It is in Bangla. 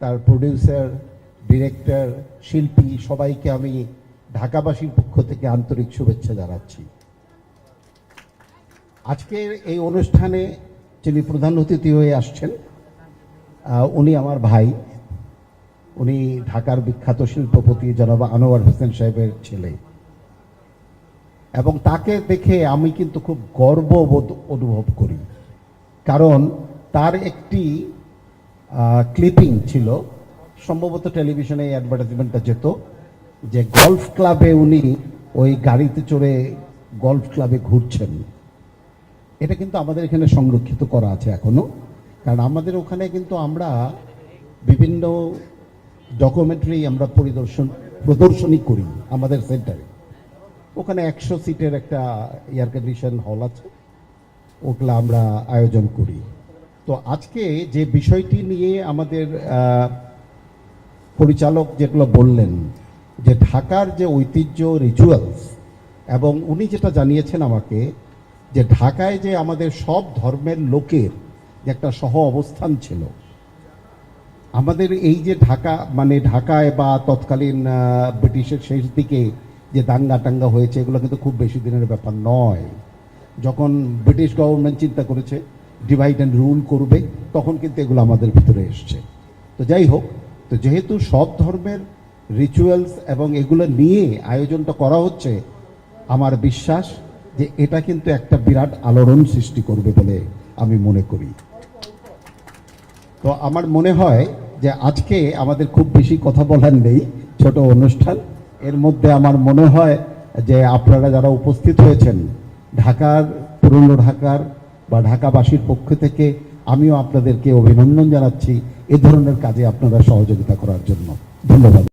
তার প্রডিউসার ডিরেক্টর শিল্পী, সবাইকে আমি ঢাকাবাসীর পক্ষ থেকে আন্তরিক শুভেচ্ছা জানাচ্ছি। আজকের এই অনুষ্ঠানে যিনি প্রধান অতিথি হয়ে আসছেন উনি আমার ভাই। উনি ঢাকার বিখ্যাত শিল্পপতি জনাব আনোয়ার হোসেন সাহেবের ছেলে। এবং তাকে দেখে আমি কিন্তু খুব গর্ববোধ অনুভব করি। কারণ তার একটি ক্লিপিং ছিল। সম্ভবত টেলিভিশনে এই অ্যাডভার্টাইজমেন্টটা যেত যে গলফ ক্লাবে উনি ওই গাড়িতে চড়ে গলফ ক্লাবে ঘুরছেন। এটা কিন্তু আমাদের এখানে সংরক্ষিত করা আছে এখনও কারণ আমাদের ওখানে কিন্তু আমরা বিভিন্ন ডকুমেন্টারি আমরা পরিদর্শন, প্রদর্শনী করি আমাদের সেন্টারে ওখানে একশো সিটের একটা এয়ার কন্ডিশন হল আছে। ওগুলো আমরা আয়োজন করি। তো আজকে যে বিষয়টি নিয়ে আমাদের পরিচালক যেগুলো বললেন, যে ঢাকার যে ঐতিহ্য রিচুয়ালস এবং উনি যেটা জানিয়েছেন আমাকে, যে ঢাকায় যে আমাদের সব ধর্মের লোকের যে একটা সহ অবস্থান ছিল, আমাদের এই যে ঢাকা মানে ঢাকায় বা তৎকালীন ব্রিটিশের শেষ দিকে যে দাঙ্গা টাঙ্গা হয়েছে, এগুলো কিন্তু খুব বেশি দিনের ব্যাপার নয়। যখন ব্রিটিশ গভর্নমেন্ট চিন্তা করেছে ডিভাইড অ্যান্ড রুল করবে, তখন কিন্তু এগুলো আমাদের ভিতরে এসছে। তো যাই হোক, তো যেহেতু সব ধর্মের রিচুয়ালস এবং এগুলো নিয়ে আয়োজনটা করা হচ্ছে, আমার বিশ্বাস যে এটা কিন্তু একটা বিরাট আলোড়ন সৃষ্টি করবে বলে আমি মনে করি। তো আমার মনে হয় যে আজকে আমাদের খুব বেশি কথা বলার নেই, ছোট অনুষ্ঠান। এর মধ্যে আমার মনে হয় যে আপনারা যারা উপস্থিত হয়েছেন, ঢাকার, পুরনো ঢাকার বা ঢাকাবাসীর পক্ষ থেকে আমিও আপনাদেরকে অভিনন্দন জানাচ্ছি। এ ধরনের কাজে আপনারা সহযোগিতা করার জন্য। ধন্যবাদ।